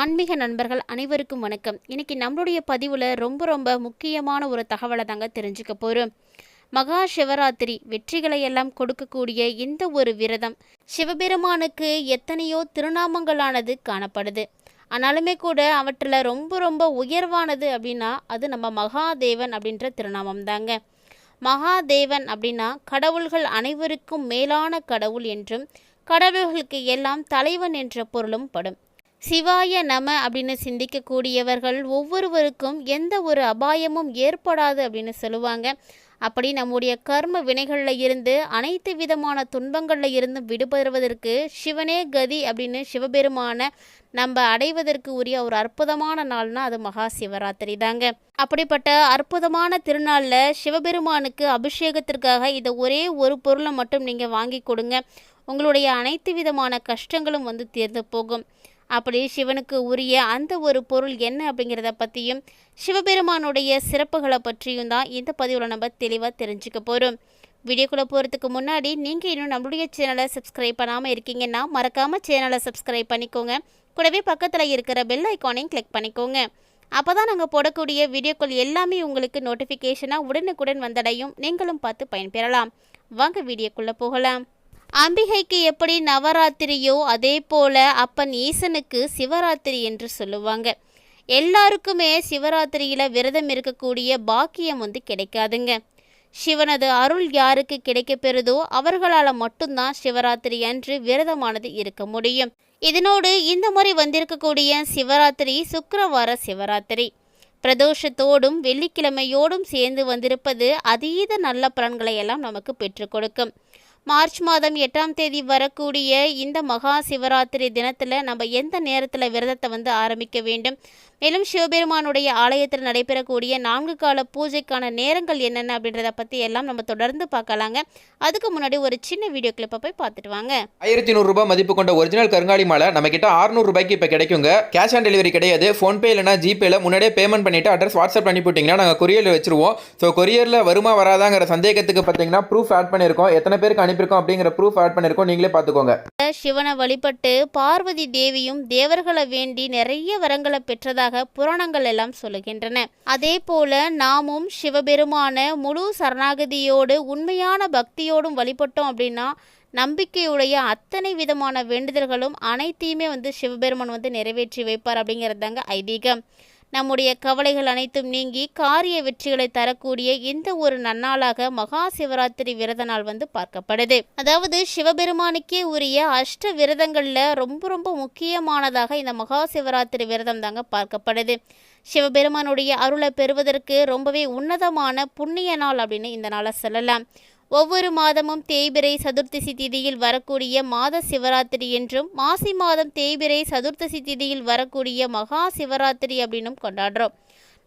ஆன்மீக நண்பர்கள் அனைவருக்கும் வணக்கம். இன்னைக்கு நம்மளுடைய பதிவில் ரொம்ப ரொம்ப முக்கியமான ஒரு தகவலை தாங்க தெரிஞ்சுக்க போகிறோம் மகா சிவராத்திரி வெற்றிகளை எல்லாம் கொடுக்கக்கூடிய இந்த ஒரு விரதம் சிவபெருமானுக்கு எத்தனையோ திருநாமங்களானது காணப்படுது. ஆனாலுமே கூட அவற்றில் ரொம்ப ரொம்ப உயர்வானது அப்படின்னா அது நம்ம மகாதேவன் அப்படின்ற திருநாமம் தாங்க. மகாதேவன் அப்படின்னா கடவுள்கள் அனைவருக்கும் மேலான கடவுள் என்றும் கடவுள்களுக்கு எல்லாம் தலைவன் என்ற பொருளும் படும். சிவாய நம அப்படின்னு சிந்திக்கக்கூடியவர்கள் ஒவ்வொருவருக்கும் எந்த ஒரு அபாயமும் ஏற்படாது அப்படின்னு சொல்லுவாங்க. அப்படி நம்முடைய கர்ம வினைகளில் இருந்து அனைத்து விதமான துன்பங்களில் இருந்தும் விடுபடுவதற்கு சிவனே கதி அப்படின்னு சிவபெருமான நம்ம அடைவதற்கு உரிய ஒரு அற்புதமான நாள்னா அது மகா சிவராத்திரி தாங்க. அப்படிப்பட்ட அற்புதமான திருநாளில் சிவபெருமானுக்கு அபிஷேகத்திற்காக இதை ஒரே ஒரு பொருளை மட்டும் நீங்கள் வாங்கி கொடுங்க. உங்களுடைய அனைத்து விதமான கஷ்டங்களும் வந்து தீர்ந்து போகும். அப்படி சிவனுக்கு உரிய அந்த ஒரு பொருள் என்ன அப்படிங்கிறத பற்றியும் சிவபெருமானுடைய சிறப்புகளை பற்றியும் தான் இந்த பதிவில் நம்ம தெளிவாக தெரிஞ்சுக்க போகிறோம் வீடியோக்குள்ளே போகிறதுக்கு முன்னாடி நீங்கள் இன்னும் நம்மளுடைய சேனலை சப்ஸ்கிரைப் பண்ணாமல் இருக்கீங்கன்னா மறக்காமல் சேனலை சப்ஸ்கிரைப் பண்ணிக்கோங்க. கூடவே பக்கத்தில் இருக்கிற பெல் ஐக்கானையும் கிளிக் பண்ணிக்கோங்க. அப்போ தான் நாங்கள் போடக்கூடிய வீடியோக்கள் எல்லாமே உங்களுக்கு நோட்டிஃபிகேஷனாக உடனுக்குடன் வந்தடையும். நீங்களும் பார்த்து பயன்பெறலாம். வாங்க வீடியோக்குள்ளே போகலாம். அம்பிகைக்கு எப்படி நவராத்திரியோ அதே போல அப்பன் ஈசனுக்கு சிவராத்திரி என்று சொல்லுவாங்க. எல்லாருக்குமே சிவராத்திரியில் விரதம் இருக்கக்கூடிய பாக்கியம் வந்து கிடைக்காதுங்க. சிவனது அருள் யாருக்கு கிடைக்கப்பெறுதோ அவர்களால் மட்டும்தான் சிவராத்திரி அன்று விரதமானது இருக்க முடியும். இதனோடு இந்த முறை வந்திருக்கக்கூடிய சிவராத்திரி சுக்கரவார சிவராத்திரி. பிரதோஷத்தோடும் வெள்ளிக்கிழமையோடும் சேர்ந்து வந்திருப்பது அதீத நல்ல பலன்களை எல்லாம் நமக்கு பெற்றுக் கொடுக்கும். மார்ச் மாதம் எட்டாம் தேதி வரக்கூடிய இந்த மகா சிவராத்திரி தினத்தில் நம்ம எந்த நேரத்தில் விரதத்தை வந்து ஆரம்பிக்க வேண்டும்? மேலும் சிவபெருமானுடைய ஆலயத்தில் நடைபெறக்கூடிய நான்கு கால பூஜைக்கான நேரங்கள் என்னென்ன அப்படின்றத பற்றி எல்லாம் நம்ம தொடர்ந்து பார்க்கலாங்க. அதுக்கு முன்னாடி ஒரு சின்ன வீடியோ கிளிப்பை போய் பார்த்துட்டு வாங்க. ஆயிரத்தி நூறுரூபா மதிப்பு கொண்ட ஒரிஜினல் கருங்காலி மாலை நம்ம கிட்ட 600 ரூபாய்க்கு இப்போ கிடைக்குங்க. கேஷ் ஆன் டெலிவரி கிடையாது. ஃபோன்பே இல்லைனா ஜிபேல முன்னாடியே பேமெண்ட் பண்ணிட்டு அட்ரஸ் வாட்ஸ்அப் பண்ணி போட்டிங்கன்னா நாங்கள் கொரியரில் வச்சிருவோம். ஸோ கொரியரில் வருமா வராதாங்கிற சந்தேகத்துக்கு பார்த்தீங்கன்னா ப்ரூஃப் ஆட் பண்ணியிருக்கோம். எத்தனை பேருக்கு அனுப்பியிருக்கோம் அப்படிங்கிற ப்ரூஃப் ஆட் பண்ணியிருக்கோம். நீங்களே பார்த்துக்கோங்க. சிவனை வழிபட்டு பார்வதி தேவியும் தேவர்களை வேண்டி நிறைய வரங்களை பெற்றதாக புராணங்கள் எல்லாம் சொல்லுகின்றன. அதே போல நாமும் சிவபெருமான முழு சரணாகதியோடு உண்மையான பக்தியோடும் வழிபட்டோம் அப்படின்னா நம்பிக்கையுடைய அத்தனை விதமான வேண்டுதல்களும் அனைத்தையுமே வந்து சிவபெருமான் வந்து நிறைவேற்றி வைப்பார் அப்படிங்கிறது தாங்க ஐதீகம். நம்முடைய கவலைகள் அனைத்தும் நீங்கி காரிய வெற்றிகளை தரக்கூடிய இந்த ஒரு நன்னாளாக மகா சிவராத்திரி விரத நாள் வந்து பார்க்கப்படுது. அதாவது சிவபெருமானுக்கே உரிய அஷ்ட விரதங்களில் ரொம்ப ரொம்ப முக்கியமானதாக இந்த மகா சிவராத்திரி விரதம் தாங்க பார்க்கப்படுது. சிவபெருமானுடைய அருளை பெறுவதற்கு ரொம்பவே உன்னதமான புண்ணிய நாள் அப்படின்னு இந்த நாளை சொல்லலாம். ஒவ்வொரு மாதமும் தேய்பிரை சதுர்த்தசி திதியில் வரக்கூடிய மாத சிவராத்திரி என்றும் மாசி மாதம் தேய்பிரை சதுர்த்தசி திதியில் வரக்கூடிய மகா சிவராத்திரி அப்படின்னும் கொண்டாடுறோம்.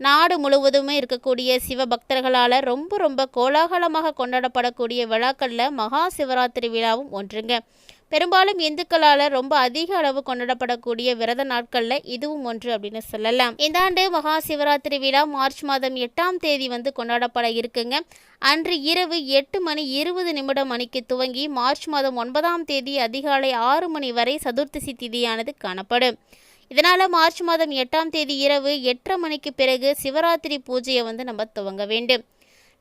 நாடு முழுவதுமே இருக்கக்கூடிய சிவ பக்தர்களால் ரொம்ப ரொம்ப கோலாகலமாக கொண்டாடப்படக்கூடிய விழாக்களில் மகா சிவராத்திரி விழாவும் ஒன்றுங்க. பெரும்பாலும் இந்துக்களால் ரொம்ப அதிக அளவு கொண்டாடப்படக்கூடிய விரத நாட்களில் இதுவும் ஒன்று அப்படின்னு சொல்லலாம். இந்த ஆண்டு மகா சிவராத்திரி விழா மார்ச் மாதம் எட்டாம் தேதி வந்து கொண்டாடப்பட இருக்குங்க. அன்று இரவு எட்டு மணி இருபது நிமிடம் மணிக்கு துவங்கி மார்ச் மாதம் ஒன்பதாம் தேதி அதிகாலை ஆறு மணி வரை சதுர்த்தசி திதியானது காணப்படும். இதனால் மார்ச் மாதம் எட்டாம் தேதி இரவு எட்டரை மணிக்கு பிறகு சிவராத்திரி பூஜையை வந்து நம்ம துவங்க வேண்டும்.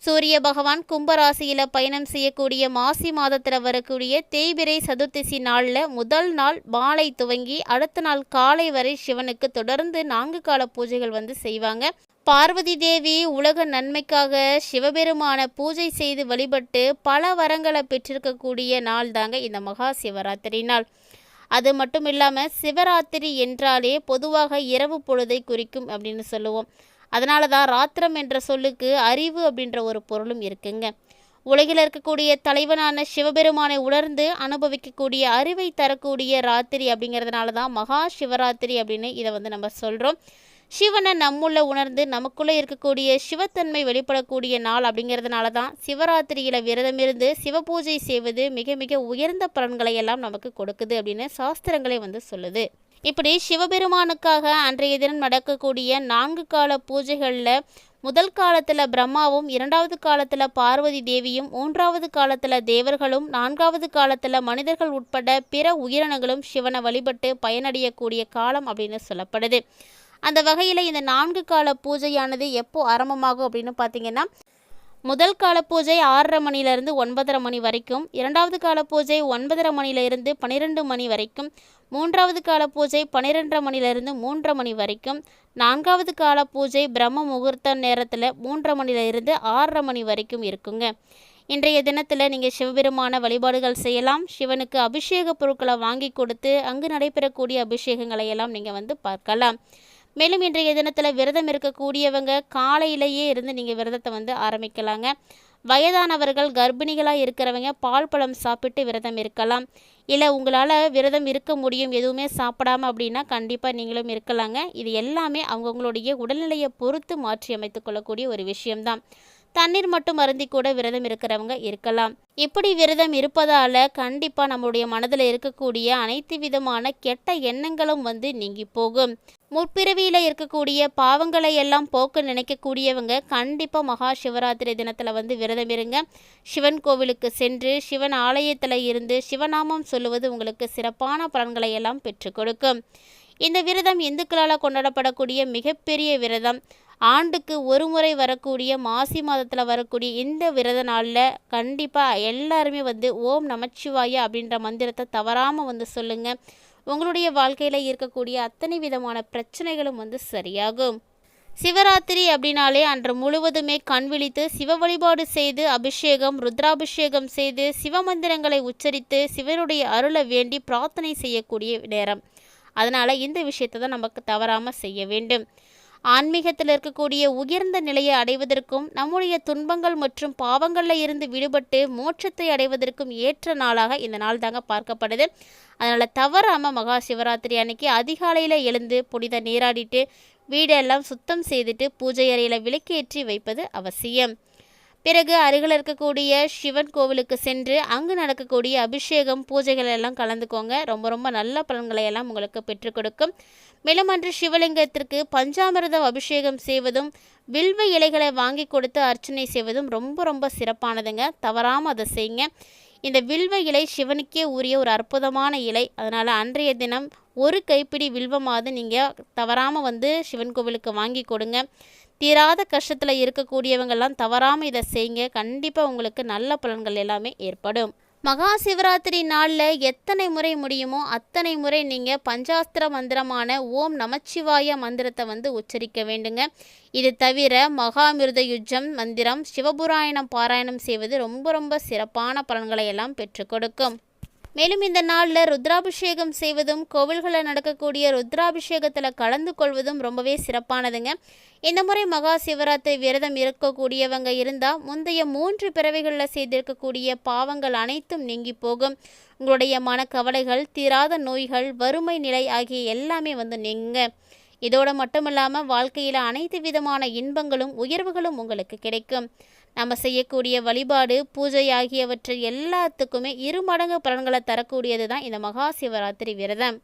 சூரிய பகவான் கும்பராசியில் பயணம் செய்யக்கூடிய மாசி மாதத்தில் வரக்கூடிய தேய்பிரை சதுர்த்திசி நாளில் முதல் நாள் மாலை துவங்கி அடுத்த நாள் காலை வரை சிவனுக்கு தொடர்ந்து நான்கு கால பூஜைகள் வந்து செய்வாங்க. பார்வதி தேவி உலக நன்மைக்காக சிவபெருமான பூஜை செய்து வழிபட்டு பல வரங்களை பெற்றிருக்கக்கூடிய நாள் தாங்க இந்த மகா சிவராத்திரி நாள். அது மட்டும் இல்லாமல் சிவராத்திரி என்றாலே பொதுவாக இரவு பொழுதை குறிக்கும் அப்படின்னு சொல்லுவோம். அதனால தான் ராத்திரம் என்ற சொல்லுக்கு அறிவு அப்படின்ற ஒரு பொருளும் இருக்குங்க. உலகில் இருக்கக்கூடிய தலைவனான சிவபெருமானை உணர்ந்து அனுபவிக்கக்கூடிய அறிவை தரக்கூடிய ராத்திரி அப்படிங்கிறதுனால தான் மகா சிவராத்திரி அப்படின்னு இதை வந்து நம்ம சொல்கிறோம் சிவனை நம்முள்ள உணர்ந்து நமக்குள்ளே இருக்கக்கூடிய சிவத்தன்மை வெளிப்படக்கூடிய நாள் அப்படிங்கிறதுனால தான் சிவராத்திரியில் விரதமிருந்து சிவபூஜை செய்வது மிக மிக உயர்ந்த பலன்களை எல்லாம் நமக்கு கொடுக்குது அப்படின்னு சாஸ்திரங்களே வந்து சொல்லுது. இப்படி சிவபெருமானுக்காக அன்றைய தினம் நடக்கக்கூடிய நான்கு கால பூஜைகளில் முதல் காலத்தில் பிரம்மாவும் இரண்டாவது காலத்தில் பார்வதி தேவியும் மூன்றாவது காலத்தில் தேவர்களும் நான்காவது காலத்தில் மனிதர்கள் உட்பட பிற உயிரினங்களும் சிவனை வழிபட்டு பயனடையக்கூடிய காலம் அப்படின்னு சொல்லப்படுது. அந்த வகையில் இந்த நான்கு கால பூஜையானது எப்போ ஆரம்பமாகும் அப்படின்னு பார்த்தீங்கன்னா முதல் கால பூஜை ஆறரை மணிலேருந்து ஒன்பதரை மணி வரைக்கும் இரண்டாவது கால பூஜை ஒன்பதரை மணியிலிருந்து பன்னிரெண்டு மணி வரைக்கும் மூன்றாவது கால பூஜை பன்னிரெண்டரை மணியிலிருந்து மூன்றரை மணி வரைக்கும் நான்காவது கால பூஜை பிரம்ம முகூர்த்த நேரத்தில் மூன்றரை மணியிலிருந்து ஆறரை மணி வரைக்கும் இருக்குங்க. இன்றைய தினத்தில் நீங்கள் சிவபெருமான வழிபாடுகள் செய்யலாம். சிவனுக்கு அபிஷேக பொருட்களை வாங்கி கொடுத்து அங்கு நடைபெறக்கூடிய அபிஷேகங்களை எல்லாம் நீங்கள் வந்து பார்க்கலாம். மேலும் இன்றைய தினத்தில் விரதம் இருக்கக்கூடியவங்க காலையிலேயே இருந்து நீங்கள் விரதத்தை வந்து ஆரம்பிக்கலாங்க. வயதானவர்கள் கர்ப்பிணிகளாக இருக்கிறவங்க பால் பழம் சாப்பிட்டு விரதம் இருக்கலாம். இல்லை உங்களால் விரதம் இருக்க முடியும் எதுவுமே சாப்பிடாம அப்படின்னா கண்டிப்பாக நீங்களும் இருக்கலாங்க. இது எல்லாமே அவங்கவுங்களுடைய உடல்நிலையை பொறுத்து மாற்றி அமைத்து கொள்ளக்கூடிய ஒரு விஷயம்தான். தண்ணீர் மட்டும் அருந்தி கூட விரதம் இருக்கிறவங்க இருக்கலாம். இப்படி விரதம் இருப்பதால கண்டிப்பாக நம்மளுடைய மனதில் இருக்கக்கூடிய அனைத்து விதமான கெட்ட எண்ணங்களும் வந்து நீங்கி போகும். முற்பிறவியில் இருக்கக்கூடிய பாவங்களை எல்லாம் போக்க நினைக்கக்கூடியவங்க கண்டிப்பாக மகா சிவராத்திரி தினத்தில் வந்து விரதம் இருங்க. சிவன் கோவிலுக்கு சென்று சிவன் ஆலயத்தில் இருந்து சிவநாமம் சொல்லுவது உங்களுக்கு சிறப்பான பலன்களை எல்லாம் பெற்றுக் கொடுக்கும். இந்த விரதம் இந்துக்களால் கொண்டாடப்படக்கூடிய மிகப்பெரிய விரதம். ஆண்டுக்கு ஒரு முறை வரக்கூடிய மாசி மாதத்தில் வரக்கூடிய இந்த விரத நாளில் கண்டிப்பாக எல்லாருமே வந்து ஓம் நமச்சிவாய அப்படின்ற மந்திரத்தை தவறாமல் வந்து சொல்லுங்கள் உங்களுடைய வாழ்க்கையில் இருக்கக்கூடிய அத்தனை விதமான பிரச்சனைகளும் வந்து சரியாகும். சிவராத்திரி அப்படின்னாலே அன்று முழுவதுமே கண் விழித்து சிவ வழிபாடு செய்து அபிஷேகம் ருத்ராபிஷேகம் செய்து சிவமந்திரங்களை உச்சரித்து சிவனுடைய அருளை வேண்டி பிரார்த்தனை செய்யக்கூடிய நேரம். அதனால் இந்த விஷயத்தை தான் நமக்கு தவறாமல் செய்ய வேண்டும். ஆன்மீகத்தில் இருக்கக்கூடிய உயர்ந்த நிலையை அடைவதற்கும் நம்முடைய துன்பங்கள் மற்றும் பாவங்களில் இருந்து விடுபட்டு மோட்சத்தை அடைவதற்கும் ஏற்ற நாளாக இந்த நாள் தாங்க பார்க்கப்படுது. அதனால் தவறாமல் மகா சிவராத்திரி அன்னைக்கு அதிகாலையில் எழுந்து புனித நீராடிட்டு வீடெல்லாம் சுத்தம் செய்துட்டு பூஜை அறையில் விளக்கேற்றி வைப்பது அவசியம். பிறகு அருகில் இருக்கக்கூடிய சிவன் கோவிலுக்கு சென்று அங்கு நடக்கக்கூடிய அபிஷேகம் பூஜைகள் எல்லாம் கலந்துக்கோங்க. ரொம்ப ரொம்ப நல்ல பலன்களை எல்லாம் உங்களுக்கு பெற்றுக் கொடுக்கும். மேலும் அன்று சிவலிங்கத்திற்கு பஞ்சாமிரதம் அபிஷேகம் செய்வதும் வில்வ இலைகளை வாங்கி கொடுத்து அர்ச்சனை செய்வதும் ரொம்ப ரொம்ப சிறப்பானதுங்க. தவறாமல் அதை செய்யுங்க. இந்த வில்வ இலை சிவனுக்கே உரிய ஒரு அற்புதமான இலை. அதனால் அன்றைய தினம் ஒரு கைப்பிடி வில்வமாவது நீங்கள் தவறாமல் வந்து சிவன் கோவிலுக்கு வாங்கி கொடுங்க. தீராத கஷ்டத்தில் இருக்கக்கூடியவங்கெல்லாம் தவறாமல் இதை செய்யுங்க. கண்டிப்பாக உங்களுக்கு நல்ல பலன்கள் எல்லாமே ஏற்படும். மகா சிவராத்திரி நாளில் எத்தனை முறை முடியுமோ அத்தனை முறை நீங்கள் பஞ்சாஸ்திர மந்திரமான ஓம் நமச்சிவாய மந்திரத்தை வந்து உச்சரிக்க வேண்டுங்க. இது தவிர மகாமிருத யுஜம் மந்திரம் சிவபுராயணம் பாராயணம் செய்வது ரொம்ப ரொம்ப சிறப்பான பலன்களை எல்லாம் பெற்றுக் கொடுக்கும். மேலும் இந்த நாளில் ருத்ராபிஷேகம் செய்வதும் கோவில்களில் நடக்கக்கூடிய ருத்ராபிஷேகத்தில் கலந்து கொள்வதும் ரொம்பவே சிறப்பானதுங்க. இந்த முறை மகா சிவராத்திரி விரதம் இருக்கக்கூடியவங்க இருந்தால் முந்தைய மூன்று பிறவைகளில் செய்திருக்கக்கூடிய பாவங்கள் அனைத்தும் நீங்கி போகும். உங்களுடைய மனக்கவலைகள் தீராத நோய்கள் வறுமை நிலை ஆகிய எல்லாமே வந்து நீங்க இதோட மட்டுமில்லாமல் வாழ்க்கையில் அனைத்து விதமான இன்பங்களும் உயர்வுகளும் உங்களுக்கு கிடைக்கும். நம்ம செய்யக்கூடிய வழிபாடு பூஜை ஆகியவற்றை எல்லாத்துக்குமே இரு மடங்கு பலன்களை தரக்கூடியது தான் இந்த மகா சிவராத்திரி விரதம்.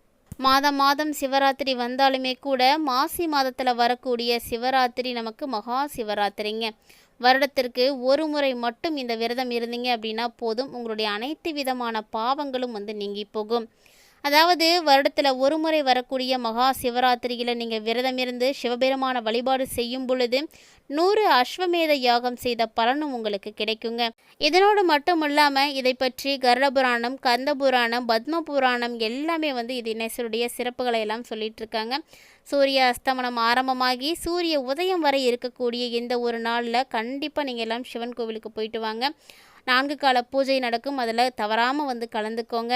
மாதம் மாதம் சிவராத்திரி வந்தாலுமே கூட மாசி மாதத்தில் வரக்கூடிய சிவராத்திரி நமக்கு மகா சிவராத்திரிங்க. வருடத்திற்கு ஒரு முறை மட்டும் இந்த விரதம் இருந்தீங்க அப்படின்னா போதும். உங்களுடைய அனைத்து விதமான பாவங்களும் வந்து நீங்கி போகும். அதாவது வருடத்தில் ஒரு முறை வரக்கூடிய மகா சிவராத்திரியில் நீங்கள் விரதம் இருந்து சிவபெருமான வழிபாடு செய்யும் பொழுது நூறு அஸ்வமேத யாகம் செய்த பலனும் உங்களுக்கு கிடைக்குங்க. இதனோடு மட்டும் இல்லாமல் இதை பற்றி கருட புராணம் கந்த புராணம் பத்ம புராணம் எல்லாமே வந்து இது இனேசருடைய சிறப்புகளை எல்லாம் சொல்லிட்டு இருக்காங்க சூரிய அஸ்தமனம் ஆரம்பமாகி சூரிய உதயம் வரை இருக்கக்கூடிய இந்த ஒரு நாளில் கண்டிப்பாக நீங்கள் எல்லாம் சிவன் கோவிலுக்கு போயிட்டு வாங்க. நான்கு கால பூஜை நடக்கும். அதில் தவறாமல் வந்து கலந்துக்கோங்க.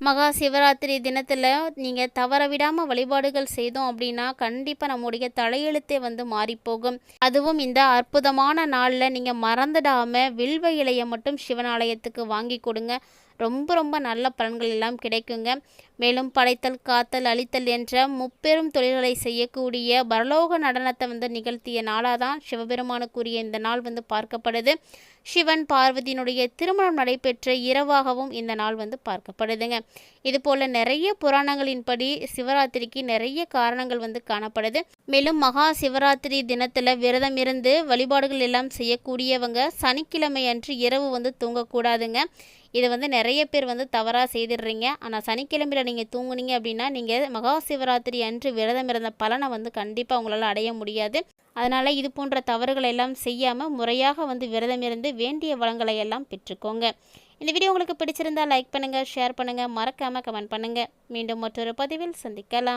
மகா சிவராத்திரி தினத்தில் நீங்கள் தவற விடாமல் வழிபாடுகள் செய்தோம் அப்படின்னா கண்டிப்பாக நம்முடைய தலையெழுத்தே வந்து மாறிப்போகும். அதுவும் இந்த அற்புதமான நாளில் நீங்கள் மறந்துடாமல் வில்வ இலையை மட்டும் சிவனாலயத்துக்கு வாங்கி கொடுங்க. ரொம்ப ரொம்ப நல்ல பலன்கள் எல்லாம் கிடைக்குங்க. மேலும் படைத்தல் காத்தல் அழித்தல் என்ற முப்பெரும் தொழில்களை செய்யக்கூடிய பரலோக நடனத்தை வந்து நிகழ்த்திய நாளாக தான் சிவபெருமானுக்குரிய இந்த நாள் வந்து பார்க்கப்படுது. சிவன் பார்வதியினுடைய திருமணம் நடைபெற்ற இரவாகவும் இந்த நாள் வந்து பார்க்கப்படுதுங்க. இதுபோல் நிறைய புராணங்களின்படி சிவராத்திரிக்கு நிறைய காரணங்கள் வந்து காணப்படுது. மேலும் மகா சிவராத்திரி தினத்தில் விரதம் இருந்து வழிபாடுகள் எல்லாம் செய்யக்கூடியவங்க சனிக்கிழமை அன்று இரவு வந்து தூங்கக்கூடாதுங்க. இதை வந்து நிறைய பேர் வந்து தவறாக செய்திடுறீங்க. ஆனால் சனிக்கிழமையில் நீங்கள் தூங்குனீங்க அப்படின்னா நீங்கள் மகா சிவராத்திரி அன்று விரதம் இருந்த பலனை வந்து கண்டிப்பாக உங்களால் அடைய முடியாது. அதனால் இது போன்ற தவறுகளை எல்லாம் செய்யாமல் முறையாக வந்து விரதம் இருந்து வேண்டிய வளங்களை எல்லாம் பெற்றுக்கோங்க. இந்த வீடியோ உங்களுக்கு பிடிச்சிருந்தா லைக் பண்ணுங்கள் ஷேர் பண்ணுங்கள் மறக்காமல் கமெண்ட் பண்ணுங்கள் மீண்டும் மற்றொரு பதிவில் சந்திக்கலாம்.